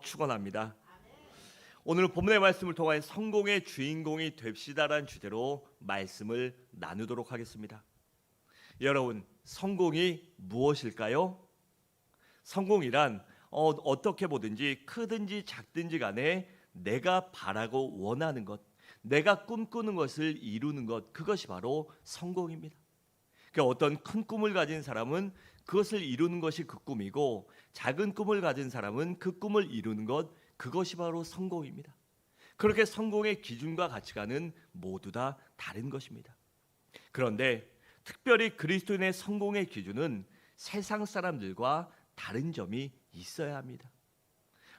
축원합니다. 오늘 본문의 말씀을 통해 성공의 주인공이 됩시다라는 주제로 말씀을 나누도록 하겠습니다. 여러분, 성공이 무엇일까요? 성공이란 어, 어떻게 보든지 크든지 작든지 간에 내가 바라고 원하는 것, 내가 꿈꾸는 것을 이루는 것, 그것이 바로 성공입니다. 그러니까 어떤 큰 꿈을 가진 사람은 그것을 이루는 것이 그 꿈이고 작은 꿈을 가진 사람은 그 꿈을 이루는 것 그것이 바로 성공입니다. 그렇게 성공의 기준과 가치관은 모두 다 다른 것입니다. 그런데 특별히 그리스도인의 성공의 기준은 세상 사람들과 다른 점이 있어야 합니다.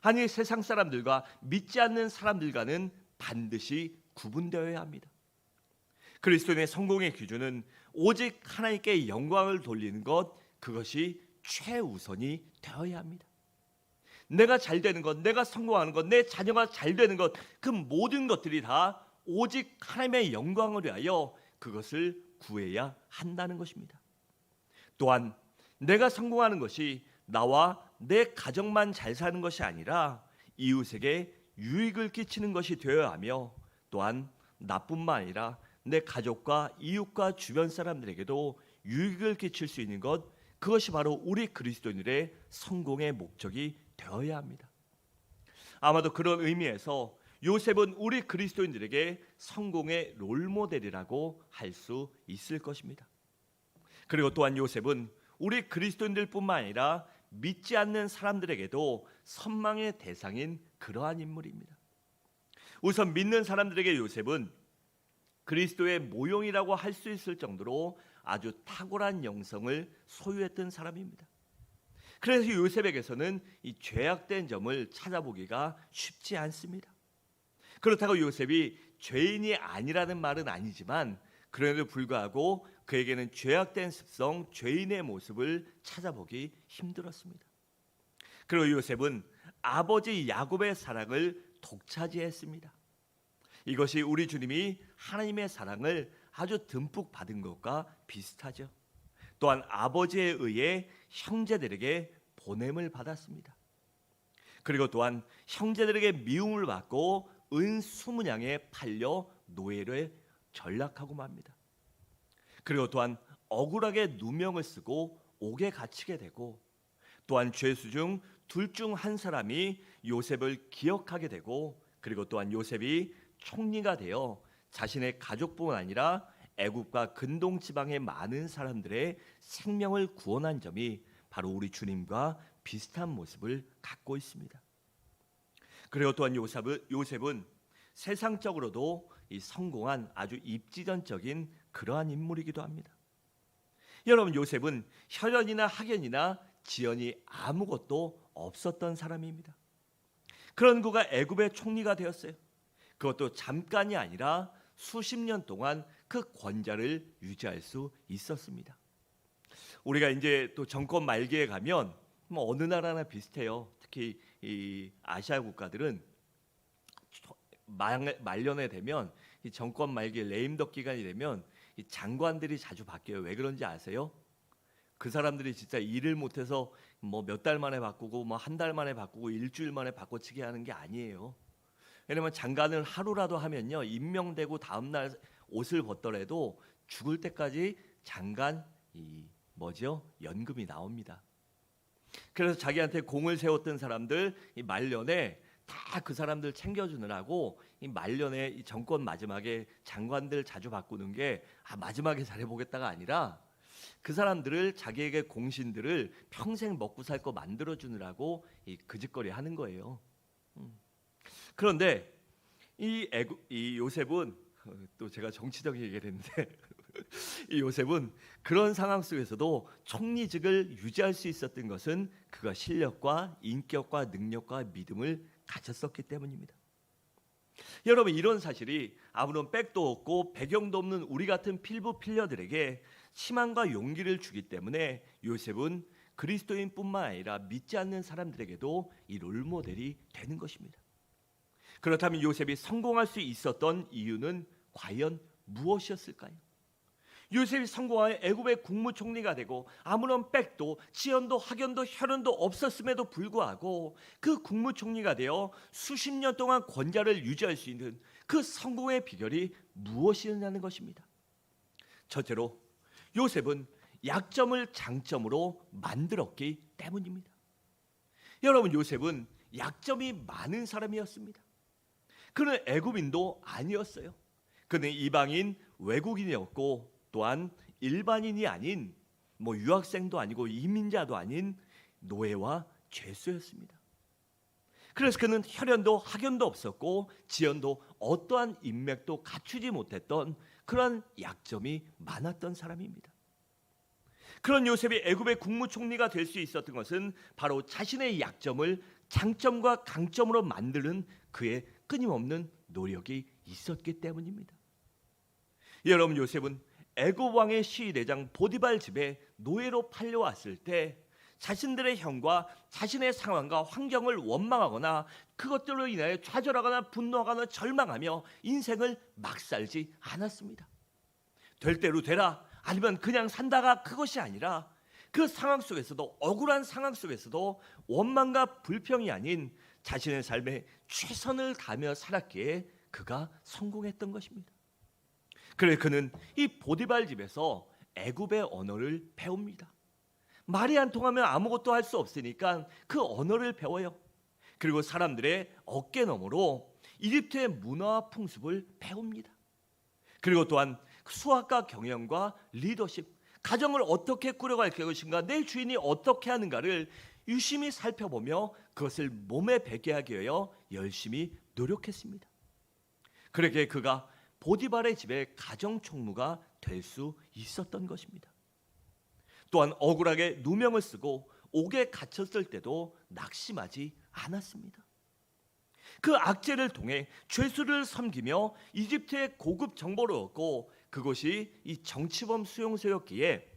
아니 세상 사람들과 믿지 않는 사람들과는 반드시 구분되어야 합니다. 그리스도인의 성공의 기준은 오직 하나님께 영광을 돌리는 것 그것이 최우선이 되어야 합니다. 내가 잘 되는 것, 내가 성공하는 것, 내 자녀가 잘 되는 것, 그 모든 것들이 다 오직 하나님의 영광을 위하여 그것을 구해야 한다는 것입니다. 또한 내가 성공하는 것이 나와 내 가정만 잘 사는 것이 아니라 이웃에게 유익을 끼치는 것이 되어야 하며 또한 나뿐만 아니라 내 가족과 이웃과 주변 사람들에게도 유익을 끼칠 수 있는 것 그것이 바로 우리 그리스도인들의 성공의 목적이 되어야 합니다. 아마도 그런 의미에서 요셉은 우리 그리스도인들에게 성공의 롤 모델이라고 할 수 있을 것입니다. 그리고 또한 요셉은 우리 그리스도인들뿐만 아니라 믿지 않는 사람들에게도 선망의 대상인 그러한 인물입니다. 우선 믿는 사람들에게 요셉은 그리스도의 모형이라고 할 수 있을 정도로 아주 탁월한 영성을 소유했던 사람입니다. 그래서 요셉에게서는 이 죄악된 점을 찾아보기가 쉽지 않습니다. 그렇다고 요셉이 죄인이 아니라는 말은 아니지만 그럼에도 불구하고 그에게는 죄악된 습성, 죄인의 모습을 찾아보기 힘들었습니다. 그리고 요셉은 아버지 야곱의 사랑을 독차지했습니다. 이것이 우리 주님이 하나님의 사랑을 아주 듬뿍 받은 것과 비슷하죠. 또한 아버지에 의해 형제들에게 보냄을 받았습니다. 그리고 또한 형제들에게 미움을 받고 은 수문양에 팔려 노예를 전락하고 맙니다. 그리고 또한 억울하게 누명을 쓰고 옥에 갇히게 되고 또한 죄수 중 둘 중 한 사람이 요셉을 기억하게 되고 그리고 또한 요셉이 총리가 되어 자신의 가족뿐만 아니라 애국과 근동 지방의 많은 사람들의 생명을 구원한 점이 바로 우리 주님과 비슷한 모습을 갖고 있습니다. 그리고 또한 요셉은, 요셉은 세상적으로도 이 성공한 아주 입지전적인 그러한 인물이기도 합니다. 여러분 요셉은 혈연이나 학연이나 지연이 아무것도 없었던 사람입니다. 그런 그가 애굽의 총리가 되었어요. 그것도 잠깐이 아니라 수십 년 동안 그 권좌를 유지할 수 있었습니다. 우리가 이제 또 정권 말기에 가면 뭐 어느 나라나 비슷해요. 특히 이 아시아 국가들은 말년에 되면 이 정권 말기 레임덕 기간이 되면 이 장관들이 자주 바뀌어요. 왜 그런지 아세요? 그 사람들이 진짜 일을 못해서 뭐 몇 달 만에 바꾸고 뭐 한 달 만에 바꾸고 일주일 만에 바꿔치기 하는 게 아니에요. 왜냐면 장관을 하루라도 하면요 임명되고 다음 날 옷을 벗더라도 죽을 때까지 장관 이 뭐죠 연금이 나옵니다. 그래서 자기한테 공을 세웠던 사람들 이 말년에 다 그 사람들 챙겨주느라고 이 말년에 이 정권 마지막에 장관들 자주 바꾸는 게 아, 마지막에 잘해보겠다가 아니라 그 사람들을 자기에게 공신들을 평생 먹고 살 거 만들어 주느라고 이 그짓거리 하는 거예요. 음. 그런데 이, 애구, 이 요셉은 어, 또 제가 정치적인 얘기를 했는데 이 요셉은 그런 상황 속에서도 총리직을 유지할 수 있었던 것은 그가 실력과 인격과 능력과 믿음을 가졌었기 때문입니다. 여러분 이런 사실이 아무런 백도 없고 배경도 없는 우리 같은 필부 필녀들에게 희망과 용기를 주기 때문에 요셉은 그리스도인뿐만 아니라 믿지 않는 사람들에게도 이 롤모델이 되는 것입니다. 그렇다면 요셉이 성공할 수 있었던 이유는 과연 무엇이었을까요? 요셉이 성공하여 애굽의 국무총리가 되고 아무런 백도 지연도 학연도 혈연도 없었음에도 불구하고 그 국무총리가 되어 수십 년 동안 권좌를 유지할 수 있는 그 성공의 비결이 무엇이냐는 것입니다. 첫째로 요셉은 약점을 장점으로 만들었기 때문입니다. 여러분 요셉은 약점이 많은 사람이었습니다. 그는 애굽인도 아니었어요. 그는 이방인 외국인이었고 또한 일반인이 아닌 뭐 유학생도 아니고 이민자도 아닌 노예와 죄수였습니다. 그래서 그는 혈연도 학연도 없었고 지연도 어떠한 인맥도 갖추지 못했던 그런 약점이 많았던 사람입니다. 그런 요셉이 애굽의 국무총리가 될 수 있었던 것은 바로 자신의 약점을 장점과 강점으로 만드는 그의 끊임없는 노력이 있었기 때문입니다. 여러분 요셉은 애굽 왕의 시대장 보디발 집에 노예로 팔려왔을 때 자신들의 형과 자신의 상황과 환경을 원망하거나 그것들로 인하여 좌절하거나 분노하거나 절망하며 인생을 막 살지 않았습니다. 될 대로 되라 아니면 그냥 산다가 그것이 아니라 그 상황 속에서도 억울한 상황 속에서도 원망과 불평이 아닌 자신의 삶에 최선을 다하며 살았기에 그가 성공했던 것입니다. 그래 그는 이 보디발 집에서 애굽의 언어를 배웁니다. 말이 안 통하면 아무것도 할 수 없으니까 그 언어를 배워요. 그리고 사람들의 어깨 너머로 이집트의 문화와 풍습을 배웁니다. 그리고 또한 수학과 경영과 리더십, 가정을 어떻게 꾸려갈 것인가, 내 주인이 어떻게 하는가를 유심히 살펴보며 그것을 몸에 배게 하기 위하여 열심히 노력했습니다. 그러기에 그가 보디발의 집에 가정 총무가 될 수 있었던 것입니다. 또한 억울하게 누명을 쓰고 옥에 갇혔을 때도 낙심하지 않았습니다. 그 악재를 통해 죄수를 섬기며 이집트의 고급 정보를 얻고 그것이 이 정치범 수용소였기에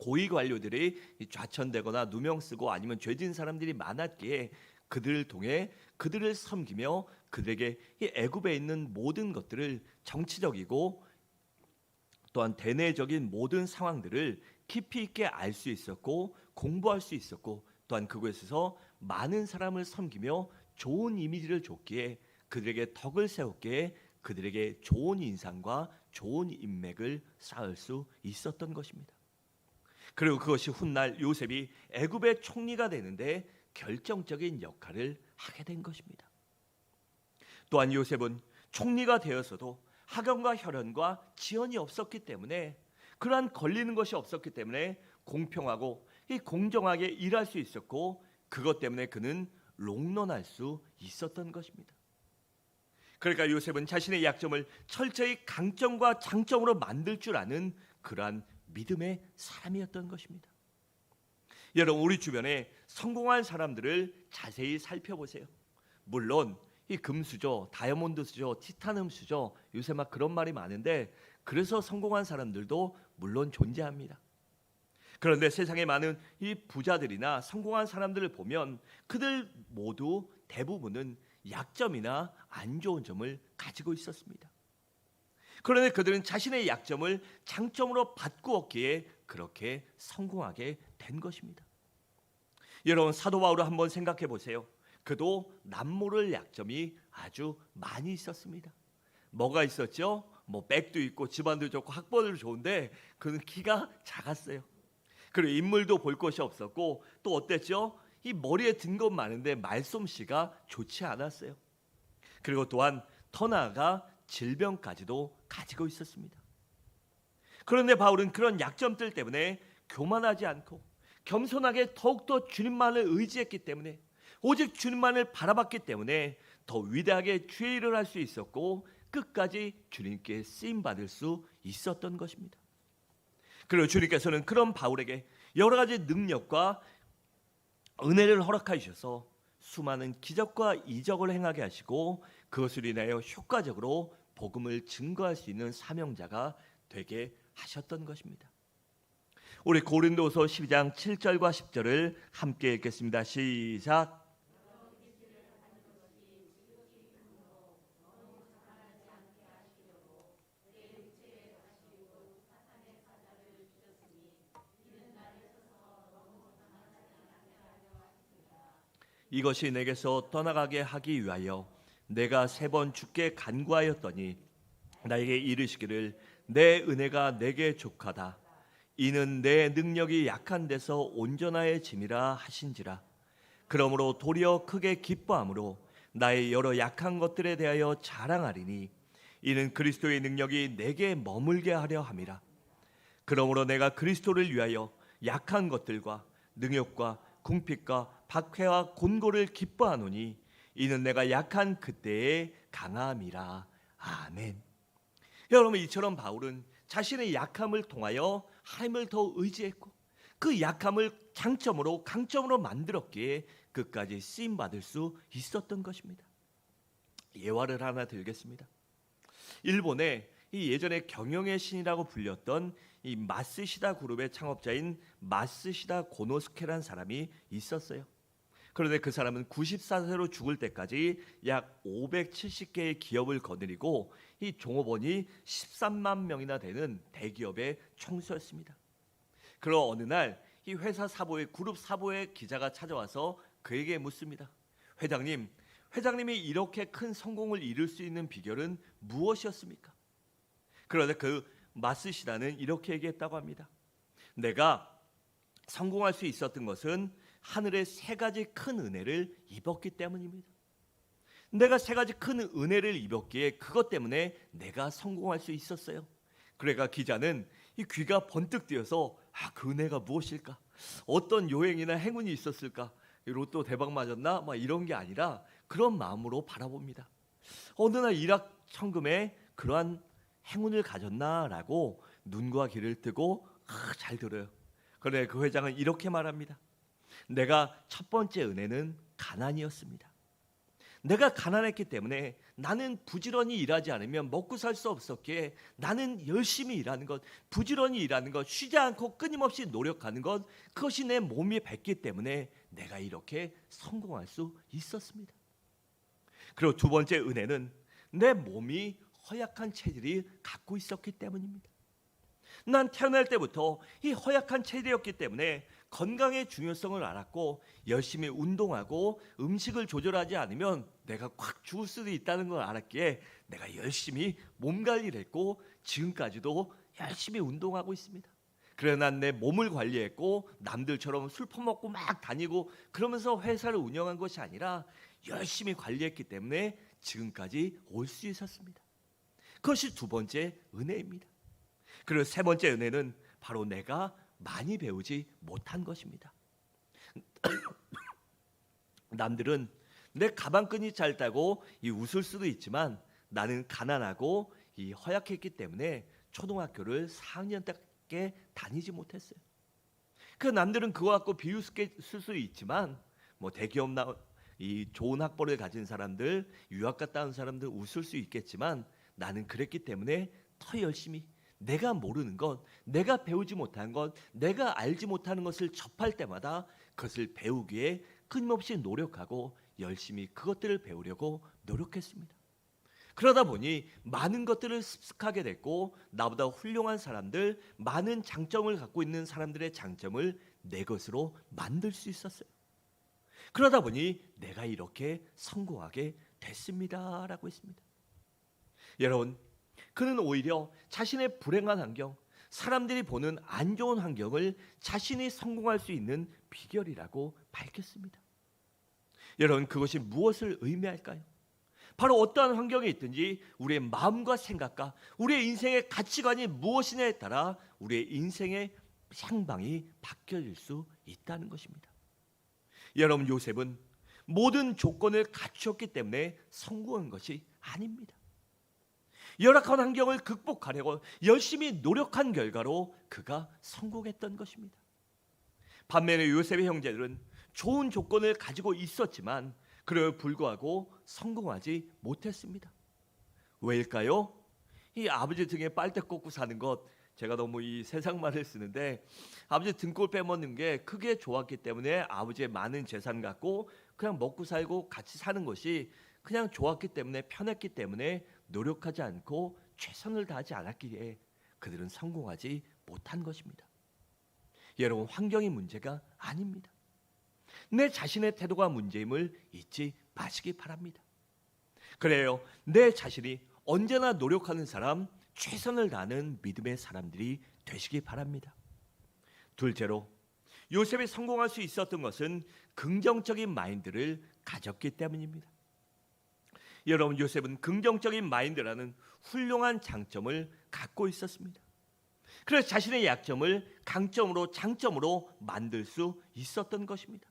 고위 관료들이 좌천되거나 누명 쓰고 아니면 죄진 사람들이 많았기에 그들을 통해 그들을 섬기며 그들에게 이 애굽에 있는 모든 것들을 정치적이고 또한 대내적인 모든 상황들을 깊이 있게 알 수 있었고 공부할 수 있었고 또한 그곳에서 많은 사람을 섬기며 좋은 이미지를 줬기에 그들에게 덕을 세웠기에 그들에게 좋은 인상과 좋은 인맥을 쌓을 수 있었던 것입니다. 그리고 그것이 훗날 요셉이 애굽의 총리가 되는데 결정적인 역할을 하게 된 것입니다. 또한 요셉은 총리가 되어서도 학연과 혈연과 지연이 없었기 때문에 그러한 걸리는 것이 없었기 때문에 공평하고 공정하게 일할 수 있었고 그것 때문에 그는 롱런할 수 있었던 것입니다. 그러니까 요셉은 자신의 약점을 철저히 강점과 장점으로 만들 줄 아는 그러한 믿음의 사람이었던 것입니다. 여러분 우리 주변에 성공한 사람들을 자세히 살펴보세요. 물론 이 금수저, 다이아몬드 수저, 티타늄 수저 요새 막 그런 말이 많은데 그래서 성공한 사람들도 물론 존재합니다. 그런데 세상에 많은 이 부자들이나 성공한 사람들을 보면 그들 모두 대부분은 약점이나 안 좋은 점을 가지고 있었습니다. 그런데 그들은 자신의 약점을 장점으로 바꾸었기에 그렇게 성공하게 된 것입니다. 여러분 사도 바울을 한번 생각해 보세요. 그도 남모를 약점이 아주 많이 있었습니다. 뭐가 있었죠? 뭐 백도 있고 집안도 좋고 학벌도 좋은데 그는 키가 작았어요. 그리고 인물도 볼 것이 없었고 또 어땠죠? 이 머리에 든 것 많은데 말솜씨가 좋지 않았어요. 그리고 또한 터나가 질병까지도 가지고 있었습니다. 그런데 바울은 그런 약점들 때문에 교만하지 않고 겸손하게 더욱더 주님만을 의지했기 때문에 오직 주님만을 바라봤기 때문에 더 위대하게 주의 일을 할 수 있었고 끝까지 주님께 쓰임 받을 수 있었던 것입니다. 그리고 주님께서는 그런 바울에게 여러 가지 능력과 은혜를 허락하셔서 수많은 기적과 이적을 행하게 하시고 그것을 인하여 효과적으로 복음을 증거할 수 있는 사명자가 되게 하셨던 것입니다. 우리 고린도서 12장 7절과 10절을 함께 읽겠습니다. 시작. 이것이 내게서 떠나가게 하기 위하여 내가 세 번 주께 간구하였더니 나에게 이르시기를 내 은혜가 내게 족하다. 이는 내 능력이 약한 데서 온전하여짐이라 하신지라. 그러므로 도리어 크게 기뻐함으로 나의 여러 약한 것들에 대하여 자랑하리니 이는 그리스도의 능력이 내게 머물게 하려 함이라. 그러므로 내가 그리스도를 위하여 약한 것들과 능욕과 궁핍과 박해와 곤고를 기뻐하노니 이는 내가 약한 그때의 강함이라 아멘. 여러분 이처럼 바울은 자신의 약함을 통하여 하나님을 더 의지했고 그 약함을 장점으로 강점으로 만들었기에 끝까지 쓰임 받을 수 있었던 것입니다. 예화를 하나 들겠습니다. 일본에 이 예전에 경영의 신이라고 불렸던 이 마스시다 그룹의 창업자인 마스시다 고노스케란 사람이 있었어요. 그런데 그 사람은 94세로 죽을 때까지 약 570개의 기업을 거느리고 이 종업원이 13만 명이나 되는 대기업의 총수였습니다. 그러 어느 날 이 회사 사보의 그룹 사보의 기자가 찾아와서 그에게 묻습니다. 회장님, 회장님이 이렇게 큰 성공을 이룰 수 있는 비결은 무엇이었습니까? 그런데 그 마스시다는 이렇게 얘기했다고 합니다. 내가 성공할 수 있었던 것은 하늘의 세 가지 큰 은혜를 입었기 때문입니다. 내가 세 가지 큰 은혜를 입었기에 그것 때문에 내가 성공할 수 있었어요. 그러니까 기자는 이 귀가 번뜩 뜨여서 아, 그 은혜가 무엇일까? 어떤 요행이나 행운이 있었을까? 로또 대박 맞았나? 막 이런 게 아니라 그런 마음으로 바라봅니다. 어느 날 일확천금에 그러한 행운을 가졌나라고 눈과 귀를 뜨고 아, 잘 들어요. 그래 그 회장은 이렇게 말합니다. 내가 첫 번째 은혜는 가난이었습니다. 내가 가난했기 때문에 나는 부지런히 일하지 않으면 먹고 살 수 없었기에 나는 열심히 일하는 것, 부지런히 일하는 것, 쉬지 않고 끊임없이 노력하는 것, 그것이 내 몸이 뱄기 때문에 내가 이렇게 성공할 수 있었습니다. 그리고 두 번째 은혜는 내 몸이 허약한 체질이 갖고 있었기 때문입니다. 난 태어날 때부터 이 허약한 체질이었기 때문에 건강의 중요성을 알았고 열심히 운동하고 음식을 조절하지 않으면 내가 콱 죽을 수도 있다는 걸 알았기에 내가 열심히 몸 관리를 했고 지금까지도 열심히 운동하고 있습니다. 난내 몸을 관리했고 남들처럼 술 퍼먹고 막 다니고 그러면서 회사를 운영한 것이 아니라 열심히 관리했기 때문에 지금까지 올 수 있었습니다. 그것이 두 번째 은혜입니다. 그리고 세 번째 은혜는 바로 내가 많이 배우지 못한 것입니다. 남들은 내 가방끈이 짧다고 이 웃을 수도 있지만 나는 가난하고 이 허약했기 때문에 초등학교를 4학년 때께 다니지 못했어요. 그 남들은 그거 갖고 비웃을 수 있지만 뭐 대기업 나, 이 좋은 학벌을 가진 사람들, 유학 갔다 온 사람들 웃을 수 있겠지만 나는 그랬기 때문에 더 열심히 내가 모르는 것, 내가 배우지 못한 것, 내가 알지 못하는 것을 접할 때마다 그것을 배우기에 끊임없이 노력하고 열심히 그것들을 배우려고 노력했습니다. 그러다 보니 많은 것들을 습득하게 됐고 나보다 훌륭한 사람들, 많은 장점을 갖고 있는 사람들의 장점을 내 것으로 만들 수 있었어요. 그러다 보니 내가 이렇게 성공하게 됐습니다라고 했습니다. 여러분 그는 오히려 자신의 불행한 환경, 사람들이 보는 안 좋은 환경을 자신이 성공할 수 있는 비결이라고 밝혔습니다. 여러분 그것이 무엇을 의미할까요? 바로 어떠한 환경에 있든지 우리의 마음과 생각과 우리의 인생의 가치관이 무엇이냐에 따라 우리의 인생의 향방이 바뀌어질 수 있다는 것입니다. 여러분 요셉은 모든 조건을 갖추었기 때문에 성공한 것이 아닙니다. 열악한 환경을 극복하려고 열심히 노력한 결과로 그가 성공했던 것입니다. 반면에 요셉의 형제들은 좋은 조건을 가지고 있었지만 그에 불구하고 성공하지 못했습니다. 왜일까요? 이 아버지 등에 빨대 꽂고 사는 것 제가 너무 이 세상 말을 쓰는데 아버지 등골 빼먹는 게 크게 좋았기 때문에 아버지의 많은 재산 갖고 그냥 먹고 살고 같이 사는 것이 그냥 좋았기 때문에 편했기 때문에 노력하지 않고 최선을 다하지 않았기에 그들은 성공하지 못한 것입니다. 여러분 환경이 문제가 아닙니다. 내 자신의 태도가 문제임을 잊지 마시기 바랍니다. 그래요. 내 자신이 언제나 노력하는 사람, 최선을 다하는 믿음의 사람들이 되시기 바랍니다. 둘째로 요셉이 성공할 수 있었던 것은 긍정적인 마인드를 가졌기 때문입니다. 여러분 요셉은 긍정적인 마인드라는 훌륭한 장점을 갖고 있었습니다. 그래서 자신의 약점을 강점으로 장점으로 만들 수 있었던 것입니다.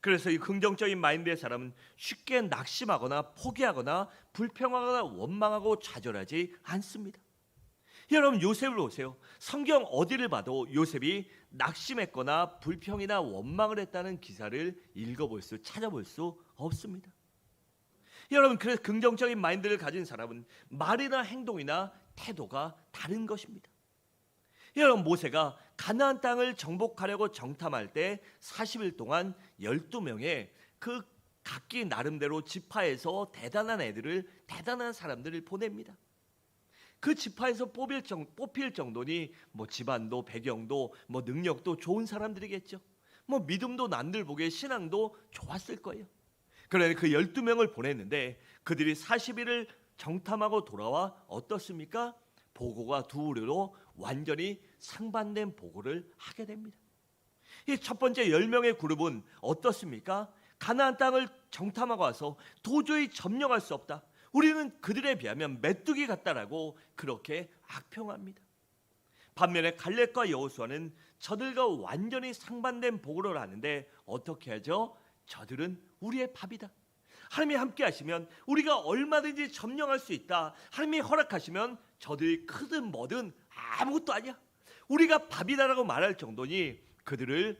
그래서 이 긍정적인 마인드의 사람은 쉽게 낙심하거나 포기하거나 불평하거나 원망하고 좌절하지 않습니다. 여러분 요셉을 보세요. 성경 어디를 봐도 요셉이 낙심했거나 불평이나 원망을 했다는 기사를 읽어볼 수 찾아볼 수 없습니다. 여러분 그래서 긍정적인 마인드를 가진 사람은 말이나 행동이나 태도가 다른 것입니다. 여러분 모세가 가나안 땅을 정복하려고 정탐할 때 40일 동안 12명의 그 각기 나름대로 지파에서 대단한 애들을 대단한 사람들을 보냅니다. 그 지파에서 뽑힐, 정, 뽑힐 정도니 뭐 집안도 배경도 뭐 능력도 좋은 사람들이겠죠. 뭐 믿음도 남들 보기에 신앙도 좋았을 거예요. 그러니 그 12명을 보냈는데 그들이 40일을 정탐하고 돌아와 어떻습니까? 보고가 두 우리로 완전히 상반된 보고를 하게 됩니다. 이 첫 번째 10명의 그룹은 어떻습니까? 가나안 땅을 정탐하고 와서 도저히 점령할 수 없다. 우리는 그들에 비하면 메뚜기 같다라고 그렇게 악평합니다. 반면에 갈렙과 여호수아는 저들과 완전히 상반된 보고를 하는데 어떻게 하죠? 저들은 우리의 밥이다. 하나님이 함께 하시면 우리가 얼마든지 점령할 수 있다. 하나님이 허락하시면 저들이 크든 뭐든 아무것도 아니야. 우리가 밥이다라고 말할 정도니 그들을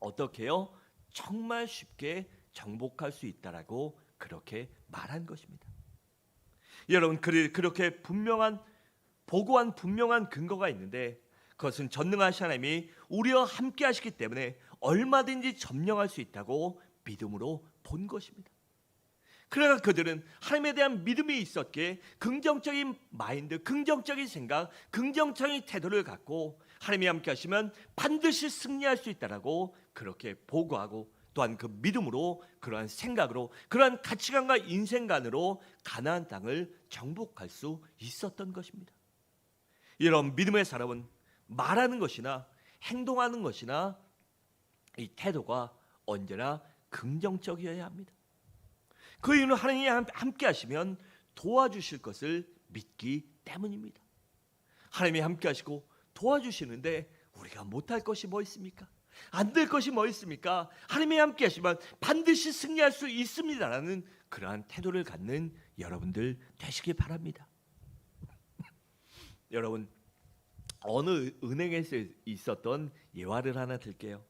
어떻게 해요? 정말 쉽게 정복할 수 있다라고 그렇게 말한 것입니다. 여러분 그렇게 분명한 보고한 분명한 근거가 있는데 그것은 전능하신 하나님이 우리와 함께 하시기 때문에 얼마든지 점령할 수 있다고 믿음으로 본 것입니다. 그러나 그들은 하나님에 대한 믿음이 있었기에 긍정적인 마인드, 긍정적인 생각, 긍정적인 태도를 갖고 하나님이 함께 하시면 반드시 승리할 수 있다라고 그렇게 보고하고 또한 그 믿음으로 그러한 생각으로 그러한 가치관과 인생관으로 가나안 땅을 정복할 수 있었던 것입니다. 이런 믿음의 사람은 말하는 것이나 행동하는 것이나 이 태도가 언제나 긍정적이어야 합니다. 그 이유는 하나님이 함께 하시면 도와주실 것을 믿기 때문입니다. 하나님이 함께 하시고 도와주시는데 우리가 못할 것이 뭐 있습니까? 안 될 것이 뭐 있습니까? 하나님이 함께 하시면 반드시 승리할 수 있습니다라는 그러한 태도를 갖는 여러분들 되시기 바랍니다. 여러분 어느 은행에서 있었던 예화를 하나 들게요.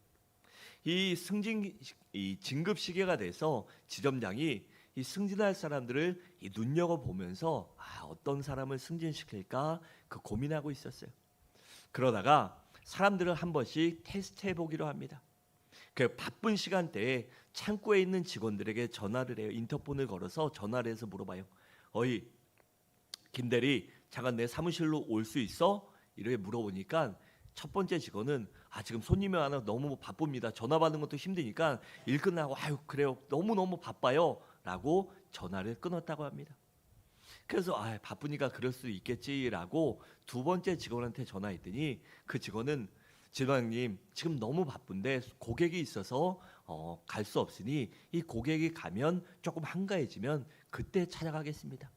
이 승진 이 진급 시기가 돼서 지점장이 이 승진할 사람들을 이 눈여겨 보면서 아, 어떤 사람을 승진시킬까 그 고민하고 있었어요. 그러다가 사람들을 한 번씩 테스트해 보기로 합니다. 그 바쁜 시간대에 창고에 있는 직원들에게 전화를 해요. 인터폰을 걸어서 전화를 해서 물어봐요. 어이 김 대리 잠깐 내 사무실로 올 수 있어? 이렇게 물어보니까 첫 번째 직원은 아 지금 손님이 많아 너무 바쁩니다. 전화 받는 것도 힘드니까 일 끝나고 아유 그래요 너무 너무 바빠요라고 전화를 끊었다고 합니다. 그래서 아 바쁘니까 그럴 수 있겠지라고 두 번째 직원한테 전화했더니 그 직원은 지방님 지금 너무 바쁜데 고객이 있어서 어, 갈 수 없으니 이 고객이 가면 조금 한가해지면 그때 찾아가겠습니다.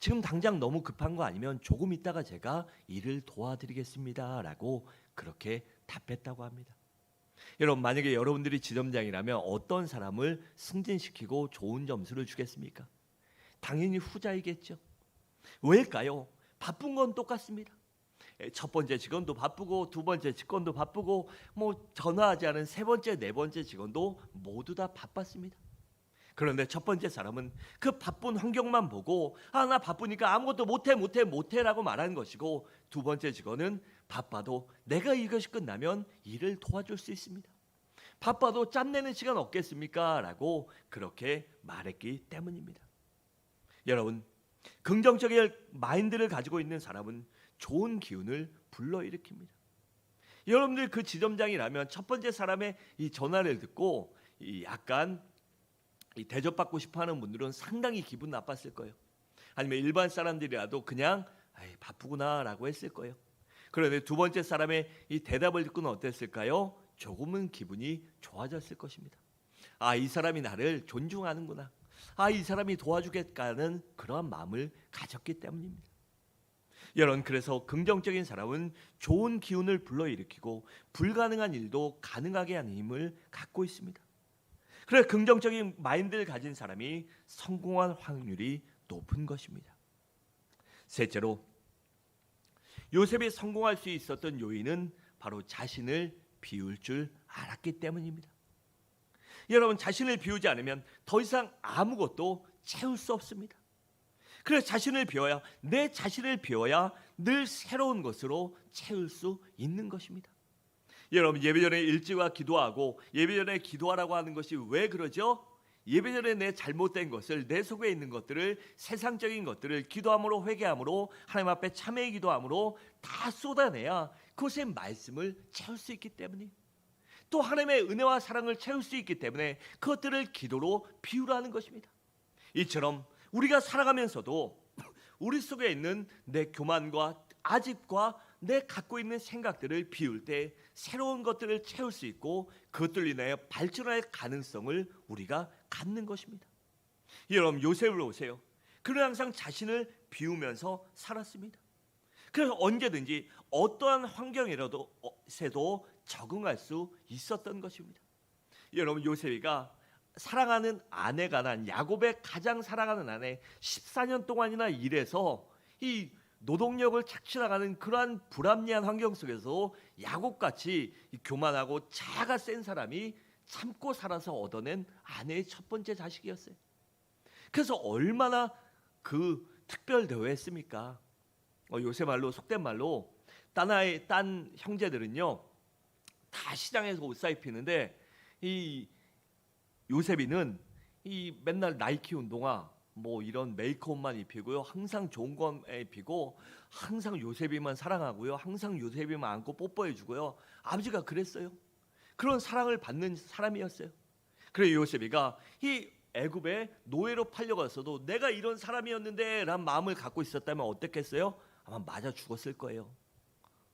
지금 당장 너무 급한 거 아니면 조금 있다가 제가 일을 도와드리겠습니다라고 그렇게 답했다고 합니다. 여러분 만약에 여러분들이 지점장이라면 어떤 사람을 승진시키고 좋은 점수를 주겠습니까? 당연히 후자이겠죠. 왜일까요? 바쁜 건 똑같습니다. 예, 첫 번째 직원도 바쁘고 두 번째 직원도 바쁘고 뭐 전화하지 않은 세 번째 네 번째 직원도 모두 다 바빴습니다. 그런데 첫 번째 사람은 그 바쁜 환경만 보고 아 나 바쁘니까 아무것도 못해 못해 못해라고 말하는 것이고 두 번째 직원은 바빠도 내가 이것이 끝나면 일을 도와줄 수 있습니다. 바빠도 짬내는 시간 없겠습니까? 라고 그렇게 말했기 때문입니다. 여러분 긍정적인 마인드를 가지고 있는 사람은 좋은 기운을 불러일으킵니다. 여러분들 그 지점장이라면 첫 번째 사람의 이 전화를 듣고 이 약간 이 대접받고 싶어하는 분들은 상당히 기분 나빴을 거예요. 아니면 일반 사람들이라도 그냥 바쁘구나라고 했을 거예요. 그런데 두 번째 사람의 이 대답을 듣고는 어땠을까요? 조금은 기분이 좋아졌을 것입니다. 아, 이 사람이 나를 존중하는구나. 아, 이 사람이 도와주겠다는 그러한 마음을 가졌기 때문입니다. 여러분, 그래서 긍정적인 사람은 좋은 기운을 불러일으키고 불가능한 일도 가능하게 하는 힘을 갖고 있습니다. 그래 긍정적인 마인드를 가진 사람이 성공할 확률이 높은 것입니다. 셋째로 요셉이 성공할 수 있었던 요인은 바로 자신을 비울 줄 알았기 때문입니다. 여러분 자신을 비우지 않으면 더 이상 아무것도 채울 수 없습니다. 그래서 자신을 비워야 내 자신을 비워야 늘 새로운 것으로 채울 수 있는 것입니다. 여러분 예배 전에 일찍와 기도하고 예배 전에 기도하라고 하는 것이 왜 그러죠? 예배 전에 내 잘못된 것을 내 속에 있는 것들을 세상적인 것들을 기도함으로 회개함으로 하나님 앞에 참회의 기도함으로 다 쏟아내야 그것의 말씀을 채울 수 있기 때문에 또 하나님의 은혜와 사랑을 채울 수 있기 때문에 그것들을 기도로 비우라는 것입니다. 이처럼 우리가 살아가면서도 우리 속에 있는 내 교만과 아집과 내 갖고 있는 생각들을 비울 때 새로운 것들을 채울 수 있고 그것들로 인하여 발전할 가능성을 우리가 갖는 것입니다. 여러분 요셉을 보세요. 그는 항상 자신을 비우면서 살았습니다. 그래서 언제든지 어떠한 환경이라도 새도 적응할 수 있었던 것입니다. 여러분 요셉이가 사랑하는 아내가 난 야곱의 가장 사랑하는 아내 14년 동안이나 일해서 이 노동력을 착취나가는 그러한 불합리한 환경 속에서 야곱같이 교만하고 자아가 센 사람이 참고 살아서 얻어낸 아내의 첫 번째 자식이었어요. 그래서 얼마나 그 특별 대우했습니까? 어, 요새 말로 속된 말로 딴아이 딴 형제들은요 다 시장에서 옷 사 입히는데 이 요셉이는 이 맨날 나이키 운동화 뭐 이런 메이크업만 입히고요. 항상 좋은 건 입히고 항상 요셉이만 사랑하고요. 항상 요셉이만 안고 뽀뽀해 주고요. 아버지가 그랬어요. 그런 사랑을 받는 사람이었어요. 그래 요셉이가 이 애굽에 노예로 팔려갔어도 내가 이런 사람이었는데란 마음을 갖고 있었다면 어떻겠어요? 아마 맞아 죽었을 거예요.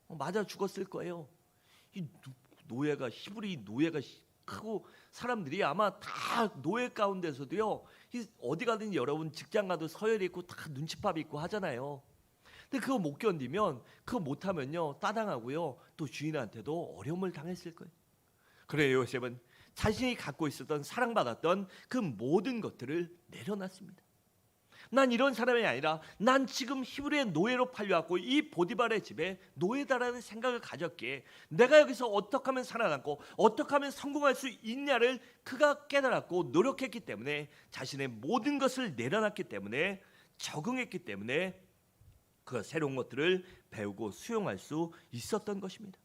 어, 맞아 죽었을 거예요. 이 노예가 히브리 노예가 크고 사람들이 아마 다 노예 가운데서도요. 어디 가든 여러분 직장 가도 서열이 있고 다 눈치밥 있고 하잖아요. 근데 그거 못 견디면 그거 못 하면요 따당하고요 또 주인한테도 어려움을 당했을 거예요. 그래 요셉은 자신이 갖고 있었던 사랑받았던 그 모든 것들을 내려놨습니다. 난 이런 사람이 아니라 난 지금 히브리의 노예로 팔려왔고 이 보디발의 집에 노예다라는 생각을 가졌기에 내가 여기서 어떻게 하면 살아남고 어떻게 하면 성공할 수 있냐를 그가 깨달았고 노력했기 때문에 자신의 모든 것을 내려놨기 때문에 적응했기 때문에 그 새로운 것들을 배우고 수용할 수 있었던 것입니다.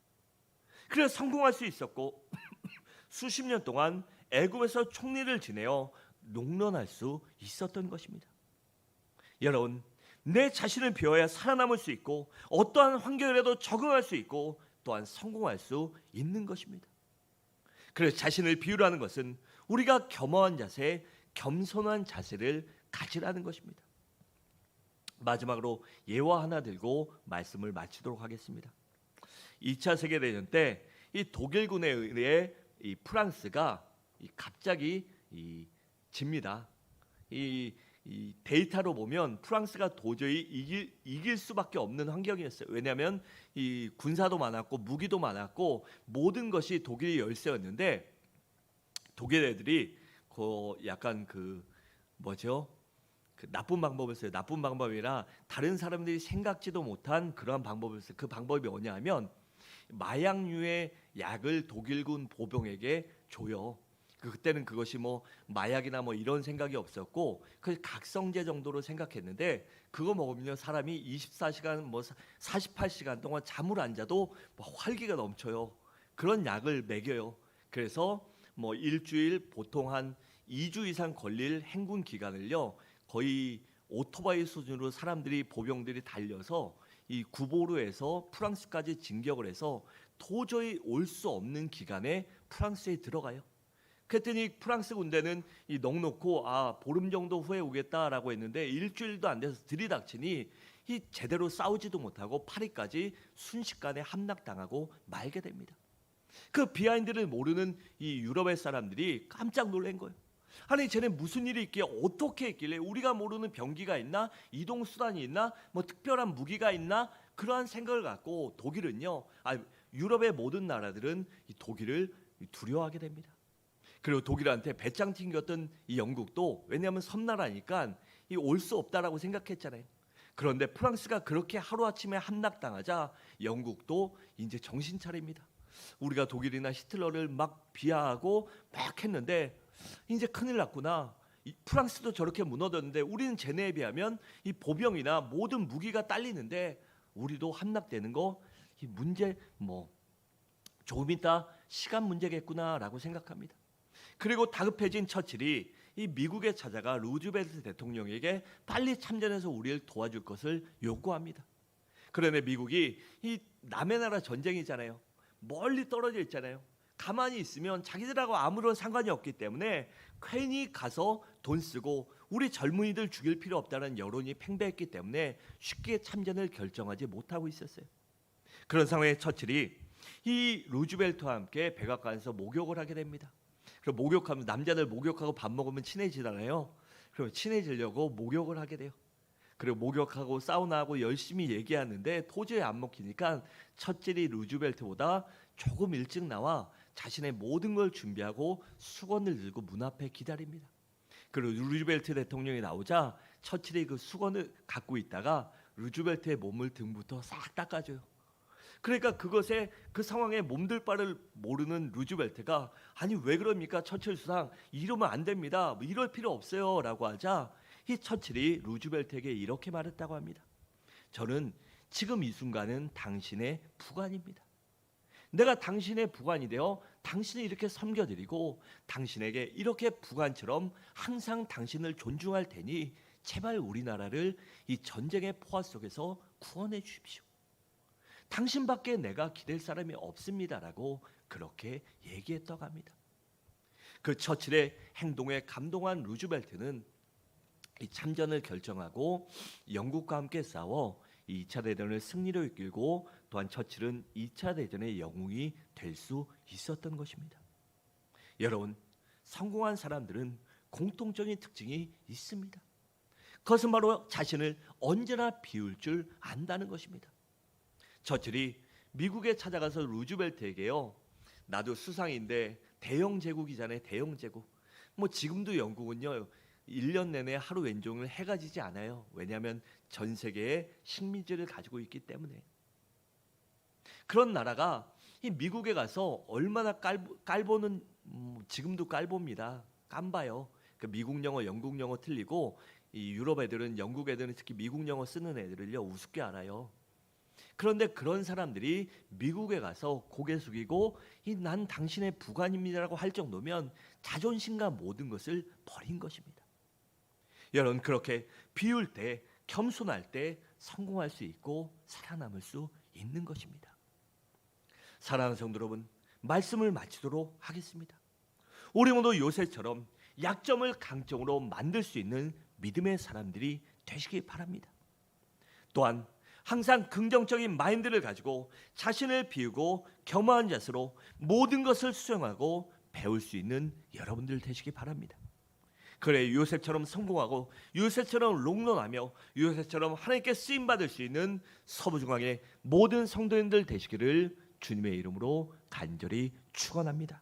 그래서 성공할 수 있었고 수십 년 동안 애굽에서 총리를 지내어 농런할 수 있었던 것입니다. 여러분, 내 자신을 비워야 살아남을 수 있고 어떠한 환경에라도 적응할 수 있고 또한 성공할 수 있는 것입니다. 그래서 자신을 비우라는 것은 우리가 겸허한 자세, 겸손한 자세를 가지라는 것입니다. 마지막으로 예화 하나 들고 말씀을 마치도록 하겠습니다. 2차 세계 대전 때 이 독일군에 의해 이 프랑스가 이 갑자기 이 집니다. 이, 이 데이터로 보면 프랑스가 도저히 이길, 이길 수밖에 없는 환경이었어요. 왜냐하면 이 군사도 많았고 무기도 많았고 모든 것이 독일의 열세였는데 독일 애들이 그 약간 그 뭐죠? 그 나쁜 방법을 써요. 나쁜 방법이라 다른 사람들이 생각지도 못한 그러한 방법을 써요. 그 방법이 뭐냐면 마약류의 약을 독일군 보병에게 줘요. 그 그때는 그것이 뭐 마약이나 뭐 이런 생각이 없었고 그 각성제 정도로 생각했는데 그거 먹으면 사람이 24시간 뭐 48시간 동안 잠을 안 자도 뭐 활기가 넘쳐요. 그런 약을 먹여요. 그래서 뭐 일주일 보통 한 2주 이상 걸릴 행군 기간을요. 거의 오토바이 수준으로 사람들이 보병들이 달려서 이 구보르에서 프랑스까지 진격을 해서 도저히 올 수 없는 기간에 프랑스에 들어가요. 그랬더니 프랑스 군대는 이 넉놓고 아 보름 정도 후에 오겠다라고 했는데 일주일도 안 돼서 들이닥치니 이 제대로 싸우지도 못하고 파리까지 순식간에 함락당하고 말게 됩니다. 그 비하인드를 모르는 이 유럽의 사람들이 깜짝 놀란 거예요. 아니 쟤네 무슨 일이 있기에 어떻게 했길래 우리가 모르는 병기가 있나 이동 수단이 있나 뭐 특별한 무기가 있나 그러한 생각을 갖고 독일은요 아 유럽의 모든 나라들은 이 독일을 두려워하게 됩니다. 그리고 독일한테 배짱 튕겼던 이 영국도 왜냐하면 섬나라니까 이 올 수 없다라고 생각했잖아요. 그런데 프랑스가 그렇게 하루아침에 함락당하자 영국도 이제 정신 차립니다. 우리가 독일이나 히틀러를 막 비하하고 막 했는데 이제 큰일 났구나. 이 프랑스도 저렇게 무너졌는데 우리는 쟤네에 비하면 이 보병이나 모든 무기가 딸리는데 우리도 함락되는 거 이 문제 뭐 조금 있다 시간 문제겠구나라고 생각합니다. 그리고 다급해진 처칠이 이 미국에 찾아가 루즈벨트 대통령에게 빨리 참전해서 우리를 도와줄 것을 요구합니다. 그런데 미국이 이 남의 나라 전쟁이잖아요. 멀리 떨어져 있잖아요. 가만히 있으면 자기들하고 아무런 상관이 없기 때문에 괜히 가서 돈 쓰고 우리 젊은이들 죽일 필요 없다는 여론이 팽배했기 때문에 쉽게 참전을 결정하지 못하고 있었어요. 그런 상황에 처칠이 이 루즈벨트와 함께 백악관에서 목욕을 하게 됩니다. 그럼 목욕하면 남자들 목욕하고 밥 먹으면 친해지잖아요. 그럼 친해지려고 목욕을 하게 돼요. 그리고 목욕하고 사우나하고 열심히 얘기하는데 도저히 안 먹히니까 첫째리 루즈벨트보다 조금 일찍 나와 자신의 모든 걸 준비하고 수건을 들고 문 앞에 기다립니다. 그리고 루즈벨트 대통령이 나오자 처칠이 그 수건을 갖고 있다가 루즈벨트의 몸을 등부터 싹 닦아줘요. 그러니까 그것에 그 상황에 몸들 바를 모르는 루즈벨트가 아니 왜 그럽니까 처칠 수상 이러면 안 됩니다. 뭐 이럴 필요 없어요라고 하자 이 처칠이 루즈벨트에게 이렇게 말했다고 합니다. 저는 지금 이 순간은 당신의 부관입니다. 내가 당신의 부관이 되어 당신을 이렇게 섬겨드리고 당신에게 이렇게 부관처럼 항상 당신을 존중할 테니 제발 우리나라를 이 전쟁의 포화 속에서 구원해 주십시오. 당신밖에 내가 기댈 사람이 없습니다라고 그렇게 얘기했다고 합니다. 그 처칠의 행동에 감동한 루즈벨트는 이 참전을 결정하고 영국과 함께 싸워 2차 대전을 승리로 이끌고 또한 처칠은 2차 대전의 영웅이 될 수 있었던 것입니다. 여러분, 성공한 사람들은 공통적인 특징이 있습니다. 그것은 바로 자신을 언제나 비울 줄 안다는 것입니다. 처칠이 미국에 찾아가서 루즈벨트에게요. 나도 수상인데 대영 제국이잖아요. 대영 제국. 뭐 지금도 영국은요. 1년 내내 하루 왼종일 해가 지지 않아요. 왜냐하면 전 세계에 식민지를 가지고 있기 때문에. 그런 나라가 이 미국에 가서 얼마나 깔보, 깔보는 음, 지금도 깔봅니다. 깜봐요. 그 미국 영어, 영국 영어 틀리고 이 유럽 애들은 영국 애들은 특히 미국 영어 쓰는 애들을요 우습게 알아요. 그런데 그런 사람들이 미국에 가서 고개 숙이고 이 난 당신의 부관입니다라고 할 정도면 자존심과 모든 것을 버린 것입니다. 여러분 그렇게 비울 때 겸손할 때 성공할 수 있고 살아남을 수 있는 것입니다. 사랑하는 성도 여러분, 말씀을 마치도록 하겠습니다. 우리 모두 요새처럼 약점을 강점으로 만들 수 있는 믿음의 사람들이 되시기 바랍니다. 또한 항상 긍정적인 마인드를 가지고 자신을 비우고 겸허한 자세로 모든 것을 수용하고 배울 수 있는 여러분들 되시기 바랍니다. 그래 요셉처럼 성공하고 요셉처럼 롱런하며 요셉처럼 하나님께 쓰임 받을 수 있는 서부중앙의 모든 성도님들 되시기를 주님의 이름으로 간절히 축원합니다.